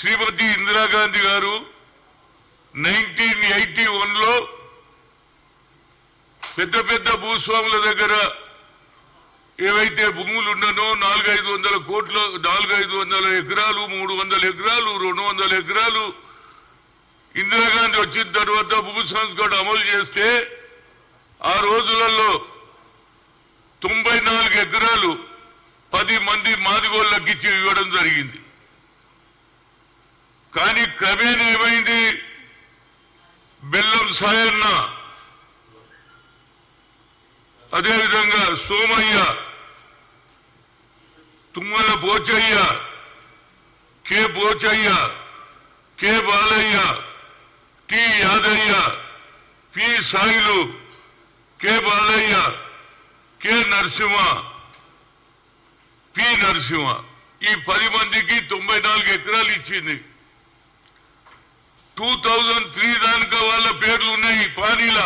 శ్రీమతి ఇందిరాగాంధీ గారు nineteen eighty వన్లో పెద్ద పెద్ద భూస్వాముల దగ్గర ఏవైతే భూములు ఉన్ననో నాలుగైదు వందల కోట్ల నాలుగైదు వందల ఎకరాలు మూడు వందల ఎకరాలు రెండు వందల ఎకరాలు ఇందిరాగాంధీ వచ్చిన తర్వాత భూ సంస్కరణ అమలు చేస్తే ఆ రోజులలో తొంభై నాలుగు ఎకరాలు పది మంది మాదిగోళ్ళకి ఇచ్చి ఇవ్వడం జరిగింది. కానీ క్రమేణ ఏమైంది? బెల్లం సాయన్న. అదేవిధంగా Somayya Tummala Pochayya K Pochayya K Balayya T Yadayya P Sailu K Balayya K Narasimha P Narasimha. ఈ పది మందికి తొంభై నాలుగు ఎకరాలు ఇచ్చింది. టూ థౌజండ్ త్రీ దానిక వాళ్ళ పేర్లు ఉన్నాయి పానీల.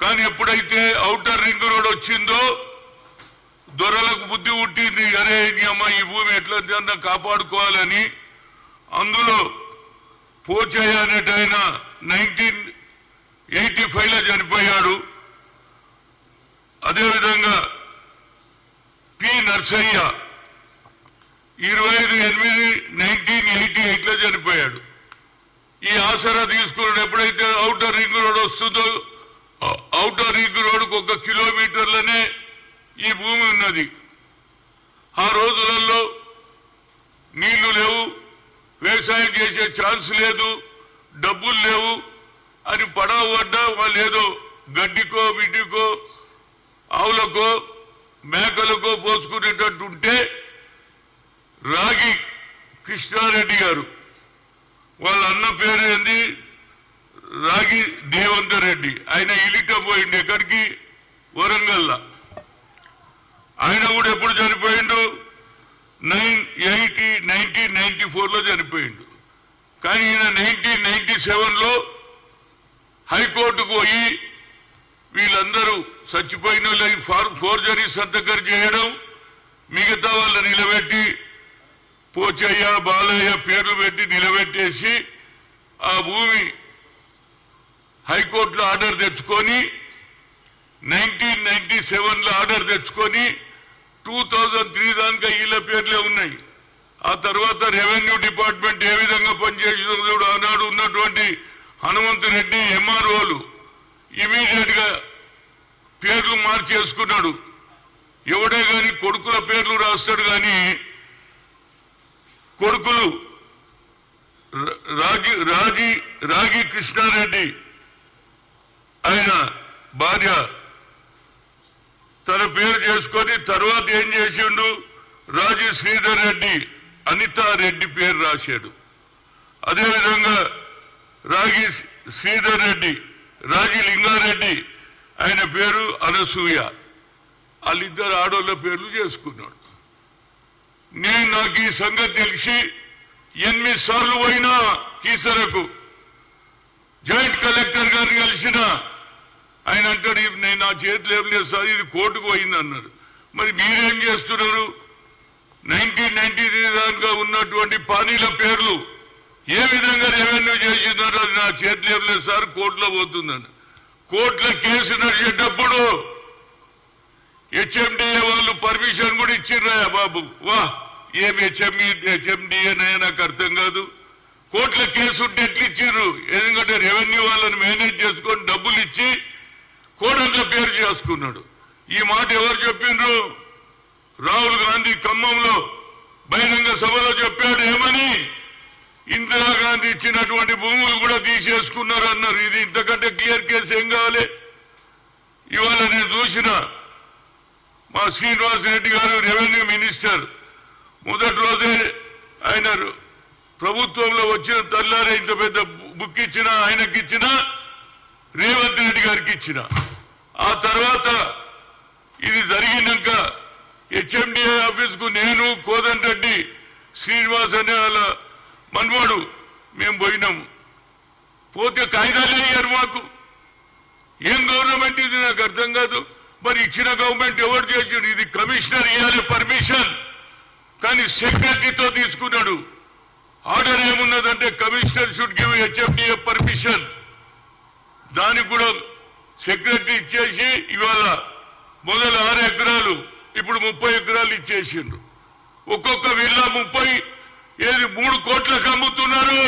కానీ ఎప్పుడైతే ఔటర్ రింగ్ రోడ్ వచ్చిందో దొరలకు బుద్ధి పుట్టింది అరే నీ అమ్మ ఈ భూమి ఎట్లా కాపాడుకోవాలని. అందులో పోచయ్య అనేటైన నైన్టీన్ ఎయిటీ ఫైవ్లో చనిపోయాడు. అదేవిధంగా పి నర్సయ్య ఇరవై ఐదు ఎనిమిది నైన్టీన్ ఎయిటీ ఎయిట్లో చనిపోయాడు. ఈ ఆసరా తీసుకున్నాడు ఎప్పుడైతే ఔటర్ రింగ్ రోడ్ వస్తుందో ఔటర్ రింగ్ రోడ్కు ఒక కిలోమీటర్లనే ఈ భూమి ఉన్నది. ఆ రోజులలో నీళ్ళు లేవు వ్యవసాయం చేసే ఛాన్స్ లేదు డబ్బులు లేవు అని పడవ పడ్డా వాళ్ళు ఏదో గడ్డికో బిడ్డికో ఆవులకో మేకలకో పోసుకునేటట్టు ఉంటే రాగి కృష్ణారెడ్డి గారు వాళ్ళ అన్న పేరు ఏంది? రాగి దేవంత రెడ్డి. ఆయన ఇలిట పోయిండు ఎక్కడికి? వరంగల్లా. ఆయన కూడా ఎప్పుడు చనిపోయిండు? నైన్ ఎయిటీ నైన్టీన్ నైన్టీ ఫోర్లో చనిపోయిండు. కానీ ఈయన నైన్టీన్ నైన్టీ సెవెన్లో హైకోర్టుకు పోయి వీళ్ళందరూ చచ్చిపోయిన వాళ్ళకి ఫార్ ఫోర్జరీ సంతకం చేయడం మిగతా వాళ్ళని నిలబెట్టి పోచయ్య బాలయ్య పేర్లు పెట్టి నిలబెట్టేసి ఆ భూమి హైకోర్టులో ఆర్డర్ తెచ్చుకొని నైన్టీన్ నైన్టీ సెవెన్లో ఆర్డర్ తెచ్చుకొని టూ థౌజండ్ త్రీ దానిక వీళ్ళ పేర్లే ఉన్నాయి. ఆ తర్వాత రెవెన్యూ డిపార్ట్మెంట్ ఏ విధంగా పనిచేసిందో కూడా ఆనాడు ఉన్నటువంటి హనుమంతు రెడ్డి ఎంఆర్ఓలు ఇమీడియట్గా పేర్లు మార్చేసుకున్నాడు. ఎవడే కానీ కొడుకుల పేర్లు రాస్తాడు కానీ కొడుకులు రాగి రాగి రాగి కృష్ణారెడ్డి ఆయన భార్య తన పేరు చేసుకొని తర్వాత ఏం చేసిండు? రాజు శ్రీధర్ రెడ్డి అనితా రెడ్డి పేరు రాశాడు. అదేవిధంగా రాగి శ్రీధర్ రెడ్డి రాజీ లింగారెడ్డి ఆయన పేరు అనసూయ. వాళ్ళిద్దరు ఆడోళ్ళ పేర్లు చేసుకున్నాడు. నేను నాకు ఈ సంగతి తెలిసి ఎనిమిది సార్లు పోయినా కీసరకు. జాయింట్ కలెక్టర్ గారిని కలిసిన ఆయన అంటాడు నేను నా చేతిలో ఏం లేదు సార్ ఇది కోర్టుకు పోయింది అన్నాడు. మరి మీరేం చేస్తున్నారు? నైన్టీన్ నైన్టీ దాకా ఉన్నటువంటి పానీల పేర్లు ఏ విధంగా రెవెన్యూ చేసినారో అది నా చేతిలో ఏం లేదు సార్ కోర్టులో పోతుందని కోర్టులో కేసు నడిచేటప్పుడు హెచ్ఎండిఏ వాళ్ళు పర్మిషన్ కూడా ఇచ్చిర్రా బాబు? వా ఏం హెచ్ఎంఈ హెచ్ఎండిఏ నాకు అర్థం కాదు. కోట్ల కేసు ఉంటే ఎట్లు ఇచ్చిర్రు? ఎందుకంటే రెవెన్యూ వాళ్ళని మేనేజ్ చేసుకొని డబ్బులు ఇచ్చి కోడంగా పేరు చేసుకున్నాడు. ఈ మాట ఎవరు చెప్పిండ్రు? రాహుల్ గాంధీ ఖమ్మంలో బహిరంగ సభలో చెప్పాడు ఏమని? ఇందిరాగాంధీ ఇచ్చినటువంటి భూములు కూడా తీసేసుకున్నారు అన్నారు ఇది ఇంతకంటే క్లియర్ కేసు ఏం కావాలి? ఇవాళ నేను చూసిన మా శ్రీనివాస్ రెడ్డి గారు రెవెన్యూ మినిస్టర్. మొదటి రోజే ఆయన ప్రభుత్వంలో వచ్చిన తల్లారే ఇంత పెద్ద బుక్ ఇచ్చిన ఆయనకి ఇచ్చిన రేవంత్ రెడ్డి గారికి ఇచ్చిన. ఆ తర్వాత ఇది జరిగినాక హెచ్ఎండిఏ ఆఫీస్కు నేను కోదండ రెడ్డి శ్రీనివాస్ అనే వాళ్ళ మనవాడు మేము పోయినాము పోతే కాగితాలే అయ్యారు మాకు. ఏం గవర్నమెంట్ ఇది నాకు అర్థం కాదు. మరి ఇచ్చిన గవర్నమెంట్ ఎవరు చేసిండు? ఇది కమిషనర్ ఇవ్వాలి పర్మిషన్ కానీ సెక్రటరీతో తీసుకున్నాడు. Order ఏమున్నదంటే commissioner should give HFDA permission దానికి కూడా సెక్రటరీ ఇచ్చేసి ఇవాళ మొదలు ఆరు ఎకరాలు ఇప్పుడు ముప్పై ఎకరాలు ఇచ్చేసిండ్రు ఒక్కొక్క విల్లా ముప్పై ఏది మూడు కోట్లకు అమ్ముతున్నారు?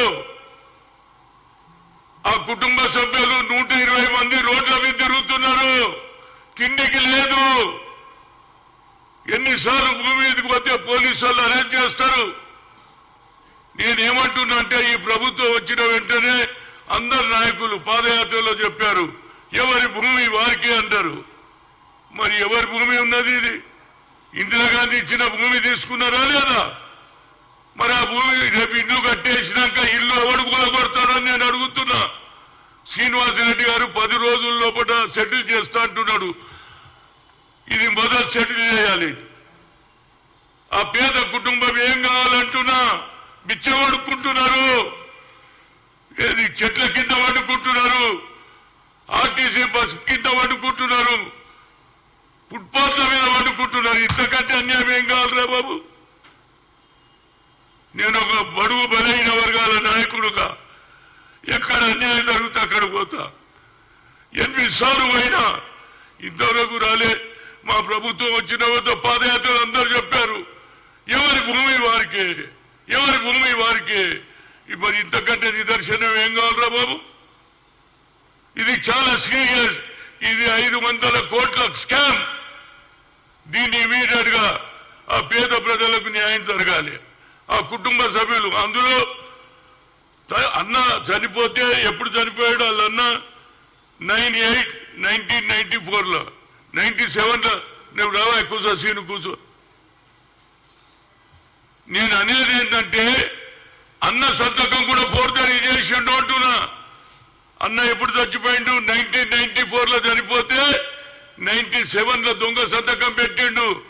ఆ కుటుంబ సభ్యులు నూట ఇరవై మంది రోడ్ల మీద తిరుగుతున్నారు. తిండికి లేదు. ఎన్నిసార్లు భూమి మీదకి పోతే పోలీసు వాళ్ళు అరెస్ట్ చేస్తారు. నేనేమంటున్నా అంటే ఈ ప్రభుత్వం వచ్చిన వెంటనే అందరు నాయకులు పాదయాత్రలో చెప్పారు ఎవరి భూమి వారికే అంటారు. మరి ఎవరి భూమి ఉన్నది ఇది? ఇందిరాగాంధీ ఇచ్చిన భూమి తీసుకున్నారా లేదా? మరి ఆ భూమి రేపు ఇల్లు కట్టేసినాక ఇల్లు ఎవడు కూలగొడతాడని నేను అడుగుతున్నా. శ్రీనివాసరెడ్డి గారు పది రోజుల లోపల సెటిల్ చేస్తా అంటున్నాడు. ఇది మొదలు సెటిల్ చేయాలి. ఆ పేద కుటుంబం ఏం కావాలంటున్నా? బిచ్చం అడుక్కుంటున్నారు. ఏది చెట్ల కింద వండుకుంటున్నారు? ఆర్టీసీ బస్ కింద వండుకుంటున్నారు. ఫుట్పాత్ల మీద వండుకుంటున్నారు. ఇంతకంటే అన్యాయం ఏం కావాలరా బాబు? నేను ఒక బడుగు బలైన వర్గాల నాయకుడుగా. ఎక్కడ అన్యాయం జరుగుతా అక్కడ పోతా. ఎనిమిది సార్లు పోయినా ఇంతవరకు రాలే. మా ప్రభుత్వం వచ్చిన వద్ద పాదయాత్రలు అందరూ చెప్పారు. ఎవరి భూమి వారికి? ఎవరి భూమి వారికి? మరి ఇంతకంటే నిదర్శనం ఏం కావాలరా బాబు? ఇది చాలా సీరియస్. ఇది ఐదు వందల కోట్ల స్కామ్. దీన్ని ఇమీడియట్గా ఆ పేద ప్రజలకు న్యాయం జరగాలి. ఆ కుటుంబ సభ్యులు అందులో అన్న చనిపోతే ఎప్పుడు చనిపోయాడు వాళ్ళ అన్న? నైన్ ఎయిట్ నైన్టీన్ నైన్టీ ఫోర్లో. నైన్టీ సెవెన్లో. నువ్వు రావా కూర్చో సీను కూర్చో నేను అనేది ఏంటంటే అన్న సంతకం కూడా ఫోర్జరీ చేసిండు అంటున్నా. అన్న ఎప్పుడు చచ్చిపోయిండు? నైన్టీన్ నైన్టీ ఫోర్లో చనిపోతే నైన్టీ సెవెన్లో దొంగ సంతకం పెట్టిండు.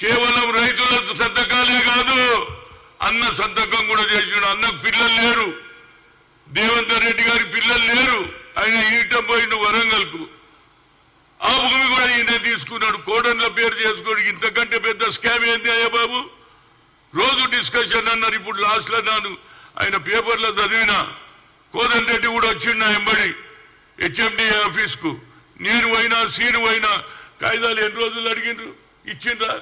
కేవలం రైతుల సంతకాలే కాదు. అన్న సంతకం కూడా చేసిండు అన్న పిల్లలు లేరు. దేవంతర్ రెడ్డి గారి పిల్లలు లేరు. ఆయన ఈటం పోయిండు వరంగల్కు. ఆ భూమి కూడా ఈయనే తీసుకున్నాడు. కోడన్ల పేరు చేసుకోడు ఇంతకంటే పెద్ద స్కామ్ ఏంది అయ్యా బాబు? రోజు డిస్కషన్ అన్నారు. ఇప్పుడు లాస్ట్లో నాను ఆయన పేపర్లో చదివిన. కోదన్ రెడ్డి కూడా వచ్చిండు ఎంబడి హెచ్ఎండి ఆఫీస్కు నేను పోయినా సీను పోయినా కాగితాలు ఎన్ని రోజులు అడిగిండ్రు? ఇచ్చిండ్రా?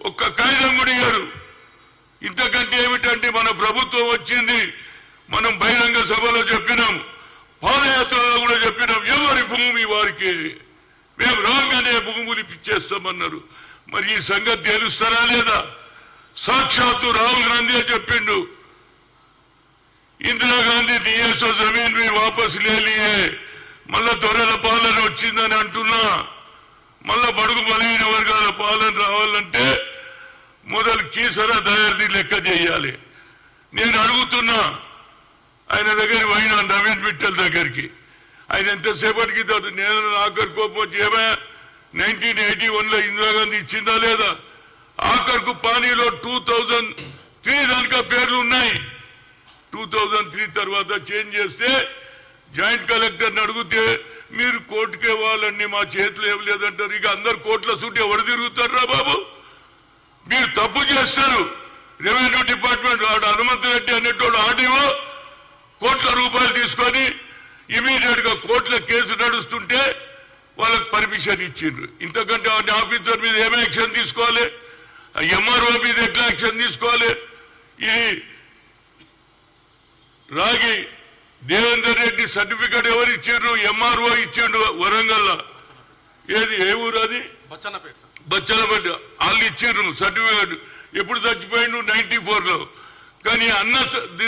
ఒక్క కాగితం కూడా ఇయ్యారు ఇంతకంటే ఏమిటంటే మన ప్రభుత్వం వచ్చింది మనం బహిరంగ సభలో చెప్పినాం పాదయాత్రలో కూడా చెప్పినాం ఎవరి భూమి వారికి? మేము రాగానే భూములు ఇప్పించేస్తామన్నారు మరి ఈ సంగతి తెలుస్తారా లేదా? సాక్షాత్తు రాహుల్ గాంధీ చెప్పిండు ఇందిరాగాంధీ దియేసో జమీన్ మీ వాపస్ లేలియే మళ్ళా దొరల పాలన వచ్చిందని అంటున్నా మళ్ళా బడుగు బలైన వర్గాల పాలన రావాలంటే మొదలు కీసరా తయారీ లెక్క చేయాలి. నేను అడుగుతున్నా ఆయన దగ్గర పోయినా నవీన్ మిట్టల్ దగ్గరికి. ఆయన ఎంతసేపటికి నేను ఆఖరి కోపం వచ్చి ఏమే నైన్టీన్ ఎయిటీ వన్లో ఇందిరాగాంధీ ఇచ్చిందా లేదా? ఆఖరుకు పానీలో టూ థౌజండ్ త్రీ దానిక పేర్లు ఉన్నాయి. టూ థౌజండ్ త్రీ తర్వాత చేంజ్ చేస్తే జాయింట్ కలెక్టర్ని అడిగితే మీరు కోర్టుకే వాళ్ళండి మా చేతిలో ఏం లేదంటారు. ఇక అందరు కోర్టుల చుట్టూ ఎవరు తిరుగుతారు రా బాబు? మీరు తప్పు చేస్తారు. రెవెన్యూ డిపార్ట్మెంట్ వాడు హనుమంత్ రెడ్డి అనేటోడు ఆర్డీఓ కోట్ల రూపాయలు తీసుకొని ఇమీడియట్గా కోర్టులో కేసు నడుస్తుంటే వాళ్ళకి పర్మిషన్ ఇచ్చిండ్రు. ఇంతకంటే ఆఫీసర్ మీద ఏమే యాక్షన్ తీసుకోవాలి? ఎంఆర్ఓ మీద ఎట్లా యాక్షన్ తీసుకోవాలి? ఇది రాగి దేవేందర్ రెడ్డి సర్టిఫికెట్ ఎవరు ఇచ్చిండ్రు ఎంఆర్ఓ ఇచ్చిండు వరంగల్ ఏది ఏ ఊరు అది? బచ్చన్నపేట సార్. వాళ్ళు ఇచ్చిండ్రు సర్టిఫికేట్. ఎప్పుడు చచ్చిపోయిండు? నైన్టీ లో కానీ అన్న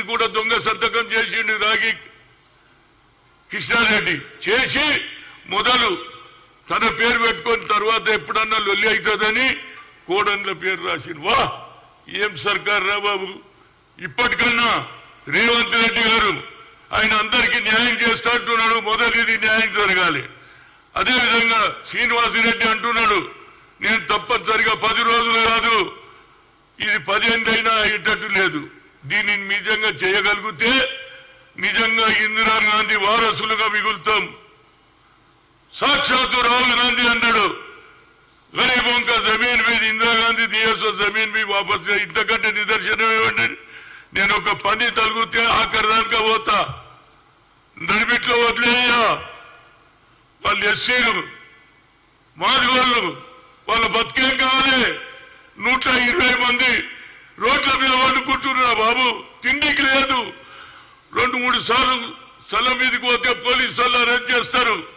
కూడా దొంగ సంతకం చేసిండు రాగి కృష్ణారెడ్డి. చేసి మొదలు తన పేరు పెట్టుకొని తర్వాత ఎప్పుడన్నా లొల్లి అవుతుందని కోడన్ల పేరు రాసిండు. వా ఏం సర్కార్ రా బాబు? ఇప్పటికన్నా రేవంత్ రెడ్డి గారు ఆయన అందరికీ న్యాయం చేస్తా అంటున్నాడు. మొదటిది న్యాయం జరగాలి. అదేవిధంగా శ్రీనివాసరెడ్డి అంటున్నాడు నేను తప్పనిసరిగా పది రోజులు కాదు ఇది పదేంటైనా అయ్యేటట్టు లేదు. దీనిని నిజంగా చేయగలిగితే నిజంగా ఇందిరాగాంధీ వారసులుగా మిగులుతాం. సాక్షాత్తు రాహుల్ గాంధీ అన్నాడు గరీబ్ ఇంకా జమీన్ మీద ఇందిరాగాంధీ దియేసో జమీన్ మీ వాపస్ ఇంతకంటే నిదర్శనం ఏమంటే నేను ఒక పని తలుగుతే ఆఖరి దానికా పోతా. నడిమిట్లో వదిలేయ్యా. వాళ్ళు ఎస్సీలు మాది వాళ్ళు వాళ్ళ బతికేం కావాలి? నూట ఇరవై మంది రోడ్ల మీద వండుకుంటున్నారు బాబు? తిండికి లేదు. రెండు మూడు సార్లు స్థలం మీదకి పోతే పోలీసు వాళ్ళు అరెస్ట్ చేస్తారు.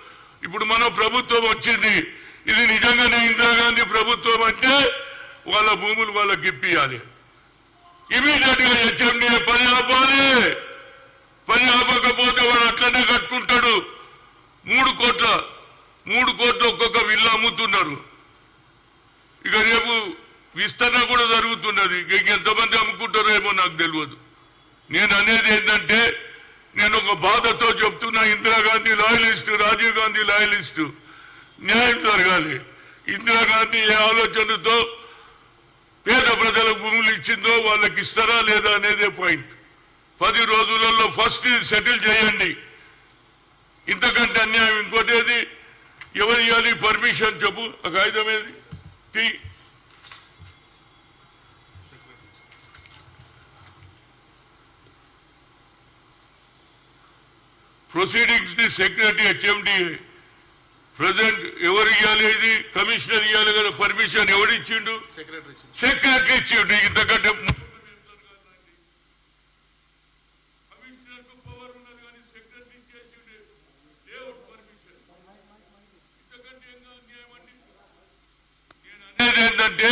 ఇప్పుడు మన ప్రభుత్వం వచ్చింది. ఇది నిజంగానే ఇందిరాగాంధీ ప్రభుత్వం అంటే వాళ్ళ భూములు వాళ్ళకి ఇప్పియాలి. ఇమీడియట్గా హెచ్ఎండి పని ఆపాలి. పని ఆపకపోతే వాడు అట్లనే కట్టుకుంటాడు. మూడు కోట్ల మూడు కోట్ల ఒక్కొక్క విల్లు అమ్ముతున్నారు. ఇక రేపు విస్తరణ కూడా జరుగుతున్నది. ఇక ఎంతమంది అమ్ముకుంటారో ఏమో నాకు తెలియదు. నేను అనేది ఏంటంటే నేను ఒక బాధతో చెప్తున్నా ఇందిరాగాంధీ లాయలిస్టు రాజీవ్ గాంధీ లాయలిస్టు. న్యాయం జరగాలి. ఇందిరాగాంధీ ఏ ఆలోచనతో పేద ప్రజలకు భూములు ఇచ్చిందో వాళ్ళకి ఇస్తారా లేదా అనేదే పాయింట్ పది రోజులలో ఫస్ట్ సెటిల్ చేయండి. ఇంతకంటే అన్యాయం ఇంకోటి ఏది? ఎవరు ఇవ్వాలి? పర్మిషన్ చెప్పు. ఆ కాగితం ఏది? తీ. Proceedings the secretary HMD present ఎవరు ఇవ్వాలి ఇది? కమిషనర్ ఇవ్వాలి కదా పర్మిషన్ ఎవరు ఇచ్చిండు? సెక్రటరీ సెక్రటరీ ఇచ్చిండు. ఇంతకంటే ము- కమిషనర్కు పవర్ ఉన్నది కానీ సెక్రటరీ ఇచ్చేసిండు. Layout permission. ఇంతకంటే ఏం కాదు న్యాయం అండి? నేను అనేది ఏంటంటే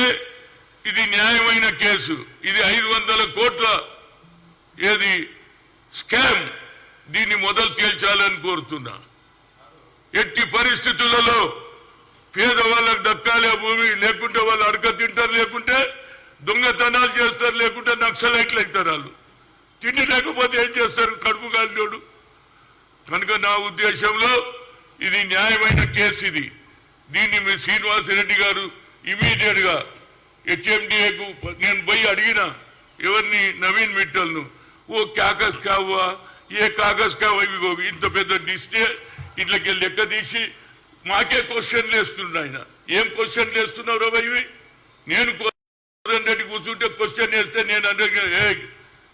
ఇది తెలుసు. ఇది ఐదు వందల కోట్ల ఏది? స్కామ్. దీన్ని మొదలు తేల్చాలని కోరుతున్నా. ఎట్టి పరిస్థితులలో పేదవాళ్ళకు దక్కాలి భూమి లేకుంటే వాళ్ళు అడక తింటారు లేకుంటే దొంగతనాలు చేస్తారు లేకుంటే నక్సలైట్లు అవుతారు వాళ్ళు. తిండి లేకపోతే ఏం చేస్తారు? కడుపు కాలినోడు కనుక నా ఉద్దేశంలో ఇది న్యాయమైన కేసు ఇది. దీన్ని మీ శ్రీనివాసరెడ్డి గారు ఇమీడియట్గా హెచ్ఎండిఏకు నేను పోయి అడిగిన ఎవరిని నవీన్ మిట్టల్ను ఓ కాగజ్ కావా ఏ కాగజ్ కావా ఇవిగో ఇంత పెద్ద డిస్టే ఇట్లకి లెక్క తీసి మాకే క్వశ్చన్లు వేస్తుండ ఆయన ఏం క్వశ్చన్లు వేస్తున్నారో ఇవి నేను కోదండ రెడ్డి కూర్చుంటే క్వశ్చన్ వేస్తే నేను అంటే ఏ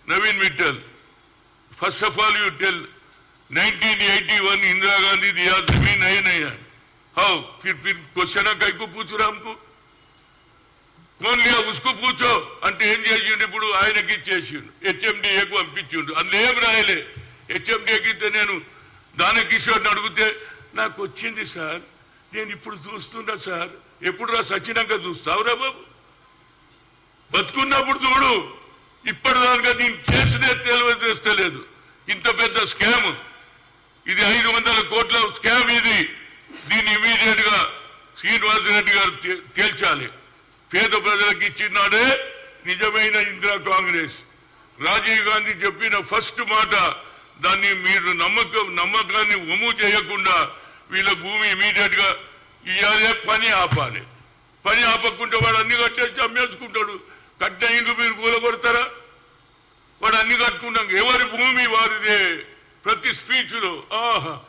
Naveen Mittal first of all you tell 1981 Indira Gandhi दिया जमीन है नहीं है हाउ फिर फिर क्वेश्चन कई को पूछ रहा हमको ఓన్లీ ఉసుకు పూచో అంటే ఏం చేసిండు ఇప్పుడు? ఆయనకి ఇచ్చేసి హెచ్ఎండిఏకు పంపించిండు. అందులో ఏం రాయలే? హెచ్ఎండిఏకి ఇస్తే నేను దానకిషోర్ని అడిగితే నాకు వచ్చింది సార్. నేను ఇప్పుడు చూస్తున్నా సార్. ఎప్పుడు రా? సచ్చినాక చూస్తావురా బాబు. బతుకున్నప్పుడు చూడు. ఇప్పటిదాకా నేను చేసినే లేదు ఇంత పెద్ద స్కామ్. ఇది ఐదు వందల కోట్ల స్కామ్ ఇది. దీన్ని ఇమీడియట్గా శ్రీనివాసరెడ్డి గారు తేల్చాలి. పేద ప్రజలకు ఇచ్చినాడే నిజమైన ఇందిరా కాంగ్రెస్. రాజీవ్ గాంధీ చెప్పిన ఫస్ట్ మాట దాన్ని మీరు నమ్మకం నమ్మకాన్ని ఒము చేయకుండా వీళ్ళ భూమి ఇమీడియట్గా ఇవ్వాలి పని ఆపాలి. పని ఆపకుంటే వాడు అన్ని కట్టేసి అమ్మేసుకుంటాడు కట్టిన ఇండ్లు మీరు కూలగొడతారా? వాడు అన్ని కట్టుకున్నాం ఎవరి భూమి వారిదే? ప్రతి స్పీచ్లో. ఆహా!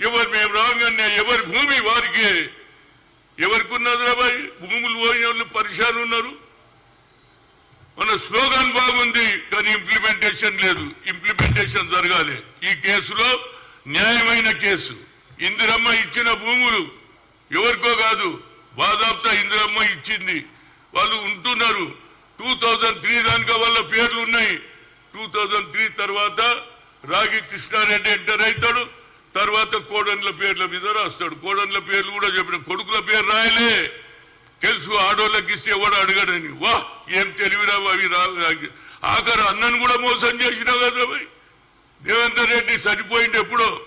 ఎవరు మేము రాగానే ఎవరి భూమి వారికే? ఎవరికి ఉన్నది రాబాయ్ భూములు పోయిన వాళ్ళు పరిశాలు ఉన్నారు. మన స్లోగన్ బాగుంది కానీ ఇంప్లిమెంటేషన్ లేదు. ఇంప్లిమెంటేషన్ జరగాలి. ఈ కేసులో న్యాయమైన కేసు. ఇందిరమ్మ ఇచ్చిన భూములు ఎవరికో కాదు. బాదాప్తా ఇందిరమ్మ ఇచ్చింది. వాళ్ళు ఉంటున్నారు. టూ థౌజండ్ త్రీ దానిక వాళ్ళ పేర్లు ఉన్నాయి. టూ థౌజండ్ త్రీ తర్వాత రాగి కృష్ణారెడ్డి ఎంటర్ అవుతాడు. తర్వాత కోడన్ల పేర్ల మీద రాస్తాడు. కోడన్ల పేర్లు కూడా చెప్పిన కొడుకుల పేరు రాయలే. తెలుసు ఆడోళ్ళకి ఇస్తే ఎవడు అడగడని. వా ఏం తెలివిరా అవి ఆఖరు అన్నను కూడా మోసం చేసినావు కదా భయ్ దేవేందర్ రెడ్డి సరిపోయింది ఎప్పుడో.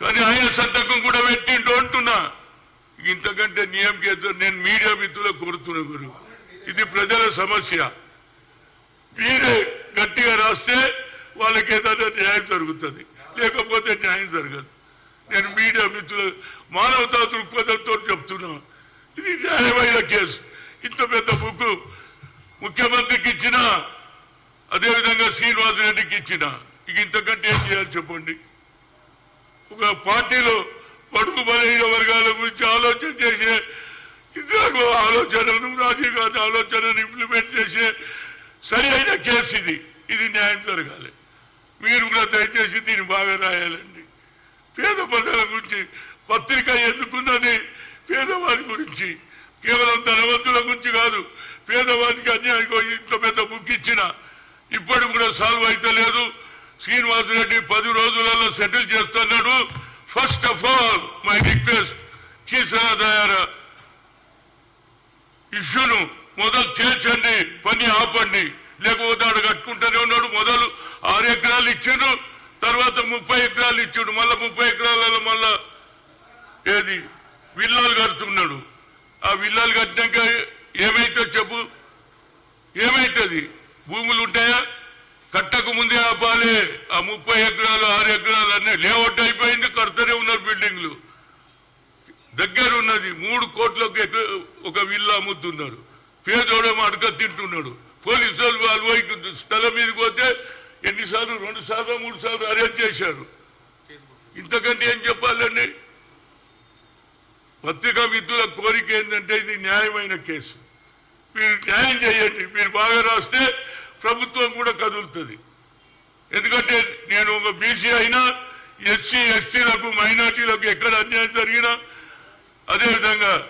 కానీ ఆయన సంతకం కూడా పెట్టిండు అంటున్నా. ఇంతకంటే నియం చేద్దాం నేను మీడియా మిత్రులకు కోరుతున్నా గురు. ఇది ప్రజల సమస్య. మీరే గట్టిగా రాస్తే వాళ్ళకి ఏదైనా న్యాయం జరుగుతుంది. లేకపోతే న్యాయం జరగదు. నేను మీడియా మిత్రులు మానవతా దృక్పథంతో చెప్తున్నా. ఇది న్యాయమైన కేసు. ఇంత పెద్ద బుక్ ముఖ్యమంత్రికి ఇచ్చిన అదేవిధంగా శ్రీనివాసరెడ్డికి ఇచ్చిన. ఇక ఇంతకంటే ఏం చేయాలి చెప్పండి? ఒక పార్టీలో పడుకు బలహీన వర్గాల గురించి ఆలోచన చేసే ఇందిరాకు ఆలోచనను రాజీవ్ గాంధీ ఆలోచనను ఇంప్లిమెంట్ చేసే సరి అయిన కేసు ఇది. ఇది న్యాయం జరగాలి. మీరు కూడా దయచేసి దీన్ని బాగా రాయాలండి. పేద ప్రజల గురించి పత్రిక ఎందుకున్నది పేదవాడి గురించి కేవలం ధనవంతుల గురించి కాదు పేదవాడికి అన్యాయం ఇంత పెద్ద బుక్ ఇచ్చిన ఇప్పటికి కూడా సాల్వ్ అయితే లేదు. శ్రీనివాసరెడ్డి పది రోజులలో సెటిల్ చేస్తున్నాడు. First of all my request Keesara Dayara ఇష్యూను మొదలు చేర్చండి పని ఆపండి. లేకపోతే ఆడు కట్టుకుంటూనే ఉన్నాడు మొదలు. ఆరు ఎకరాలు ఇచ్చిండు తర్వాత ముప్పై ఎకరాలు ఇచ్చిండు. మళ్ళా ముప్పై ఎకరాలలో మళ్ళా ఏది? విల్లాలు కడుతున్నాడు. ఆ విల్లాలు కట్టినాక ఏమైతే చెప్పు. ఏమైతుంది? భూములు ఉంటాయా? కట్టకు ముందే ఆపాలి ఆ ముప్పై ఎకరాలు ఆరు ఎకరాలు అన్నీ లేఅవుట్ అయిపోయింది కడుతూనే ఉన్నారు బిల్డింగ్లు. దగ్గర ఉన్నది మూడు కోట్లకు ఒక విల్లా అమ్ముతున్నాడు. పేదోడేమో అడగ తింటున్నాడు. పోలీసు వాళ్ళు వాళ్ళు పోయి స్థలం మీదకి పోతే ఎన్నిసార్లు రెండు సార్లు మూడు సార్లు అరెస్ట్ చేశారు. ఇంతకంటే ఏం చెప్పాలండి? పత్రికా మిత్రుల కోరిక ఏంటంటే ఇది న్యాయమైన కేసు. మీరు న్యాయం చేయండి. మీరు బాగా రాస్తే ప్రభుత్వం కూడా కదులుతుంది. ఎందుకంటే నేను ఒక బీసీ అయినా ఎస్సీ ఎస్టీలకు మైనార్టీలకు ఎక్కడ అన్యాయం జరిగినా అదేవిధంగా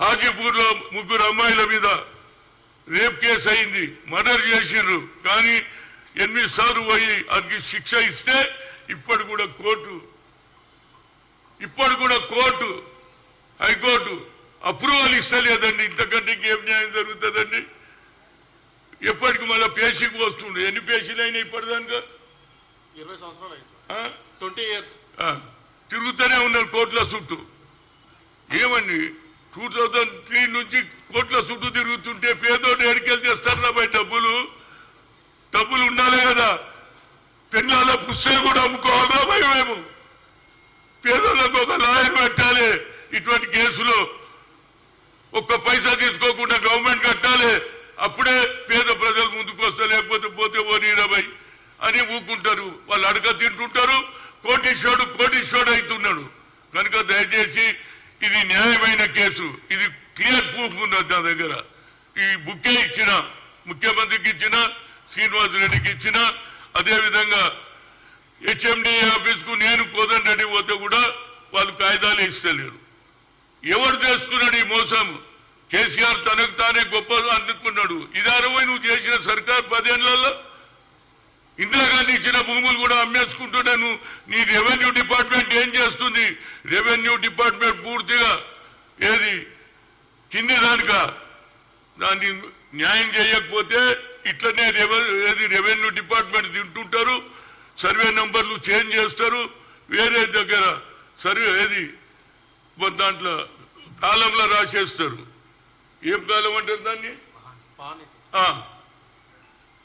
హాజీపూర్లో ముగ్గురు అమ్మాయిల మీద రేప్ కేసు అయింది మర్డర్ చేసిండ్రు. కానీ ఎనిమిది సార్లు పోయి అది శిక్ష ఇస్తే ఇప్పటి కూడా కోర్టు ఇప్పటి కూడా కోర్టు హైకోర్టు అప్రూవల్ ఇస్తలేదండి. ఇంతకంటే ఇంకేం న్యాయం జరుగుతుందండి? ఎప్పటికి మళ్ళీ పేషీకి వస్తుండే. ఎన్ని పేషీలు అయినా ఇప్పటిదాకా? ఇరవై సంవత్సరాలు ఇయర్స్. తిరుగుతూనే ఉన్నారు కోట్ల చుట్టూ. ఏమండి? టూ నుంచి కోట్ల చుట్టూ తిరుగుతుంటే పేదోడు ఎడికెళ్ళి తెస్తారా బై డబ్బులు. డబ్బులు ఉండాలి కదా. పిల్లల పుస్తకం కూడా అమ్ముకోవాలా భయమేమో పేదోళ్ళకు ఒక లాయర్ పెట్టాలి ఇటువంటి కేసులో. ఒక్క పైసా తీసుకోకుండా గవర్నమెంట్ కట్టాలి. అప్పుడే పేద ప్రజలు ముందుకు వస్తారు లేకపోతే పోతే ఓ అని ఊకుంటారు. వాళ్ళు అడగ తింటుంటారు. కోటీశ్వరుడు కోటీశ్వరుడు అవుతున్నాడు. కనుక దయచేసి ఇది న్యాయమైన కేసు. ప్రూఫ్ ఉన్నది నా దగ్గర? ఈ బుక్కే ఇచ్చిన ముఖ్యమంత్రికి ఇచ్చిన శ్రీనివాస్ రెడ్డికి ఇచ్చిన అదేవిధంగా హెచ్ఎండి ఆఫీస్కు నేను కోదండ రెడ్డి పోతే కూడా వాళ్ళు కాగితాలు ఇస్తలేరు. ఎవరు చేస్తున్నాడు ఈ మోసం? కేసీఆర్ తనకు తానే గొప్ప అందుకున్నాడు. ఇది అరవై నువ్వు చేసిన సర్కార్ పదేళ్ళలో? ఇందిరాగాంధీ ఇచ్చిన భూములు కూడా అమ్మేసుకుంటున్నాను నీ రెవెన్యూ డిపార్ట్మెంట్ ఏం చేస్తుంది? రెవెన్యూ డిపార్ట్మెంట్ పూర్తిగా ఏది? కింది దానిక. దాన్ని న్యాయం చేయకపోతే ఇట్లనే రెవె- ఏది రెవెన్యూ డిపార్ట్మెంట్ తింటుంటారు సర్వే నంబర్లు చేంజ్ చేస్తారు వేరే దగ్గర సర్వే ఏది దాంట్లో కాలంలో రాసేస్తారు. ఏం కాలం అంటారు దాన్ని?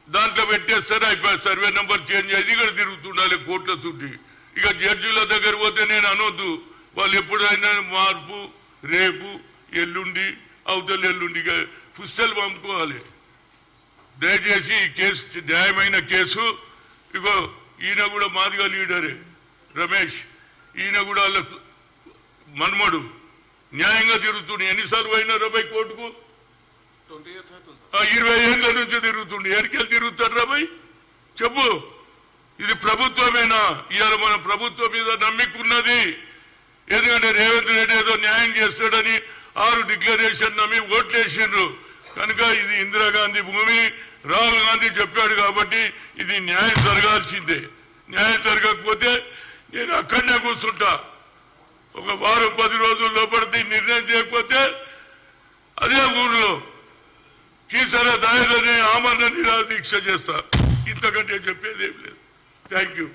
దాంట్లో పెట్టేస్తారు అయిపోయి సర్వే నెంబర్ చేంజ్ అయ్యి ఇక్కడ తిరుగుతుండాలి కోట్ల చుట్టి. ఇక జడ్జిల దగ్గర పోతే నేను అనొద్దు. వాళ్ళు ఎప్పుడైనా మార్పు రేపు ఎల్లుండి అవతల ఎల్లుండి ఇక పుస్తకాలు పంపుకోవాలి. దయచేసి ఈ కేసు న్యాయమైన కేసు ఇగో ఈయన కూడా మాదిగా లీడరే. రమేష్ ఈయన కూడా వాళ్ళ మన్మడు. న్యాయంగా తిరుగుతుండే. ఎన్నిసార్లు అయినా రూపాయి కోర్టుకు? ఇరవై ఏళ్ళ నుంచి తిరుగుతుండే. ఎడికెళ్ళి తిరుగుతారు రాబాయ్ చెప్పు. ఇది ప్రభుత్వమేనా? ఇవాళ మన ప్రభుత్వం మీద నమ్మికున్నది. ఎందుకంటే రేవంత్ రెడ్డి ఏదో న్యాయం చేస్తాడని ఆరు డిక్లరేషన్ నమ్మి ఓట్లేసిండ్రు. కనుక ఇది ఇందిరాగాంధీ భూమి రాహుల్ గాంధీ చెప్పాడు కాబట్టి ఇది న్యాయం జరగాల్సిందే. న్యాయం జరగకపోతే నేను అక్కడనే కూర్చుంటా. ఒక వారం పది రోజుల లోపల నిర్ణయం చేయకపోతే అదే ఊర్లో కీసర దాయలని ఆమరణ నిరాదీక్ష చేస్తా. ఇంతకంటే చెప్పేది ఏం లేదు. Thank you.